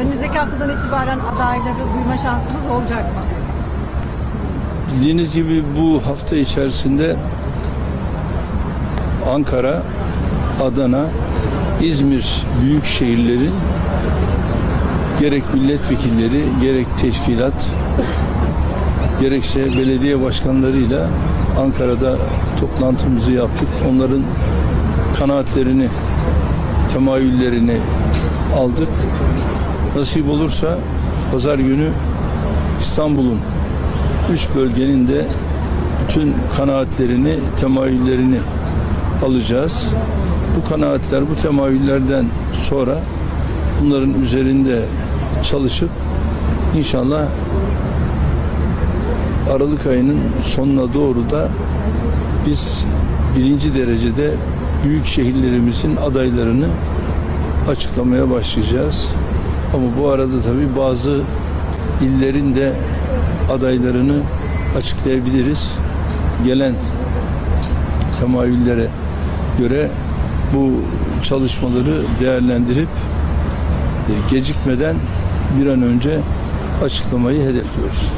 Önümüzdeki haftadan itibaren adayları duyma şansımız olacak mı? Bildiğiniz gibi bu hafta içerisinde Ankara, Adana, İzmir büyük şehirlerin gerek milletvekilleri, gerek teşkilat, gerekse belediye başkanlarıyla Ankara'da toplantımızı yaptık. Onların kanaatlerini, temayüllerini aldık. Nasip olursa pazar günü İstanbul'un üç bölgenin de bütün kanaatlerini, temayüllerini alacağız. Bu kanaatler, bu temayüllerden sonra bunların üzerinde çalışıp inşallah Aralık ayının sonuna doğru da biz birinci derecede büyük şehirlerimizin adaylarını açıklamaya başlayacağız. Ama bu arada tabii bazı illerin de adaylarını açıklayabiliriz. Gelen temayüllere göre bu çalışmaları değerlendirip e, gecikmeden bir an önce açıklamayı hedefliyoruz.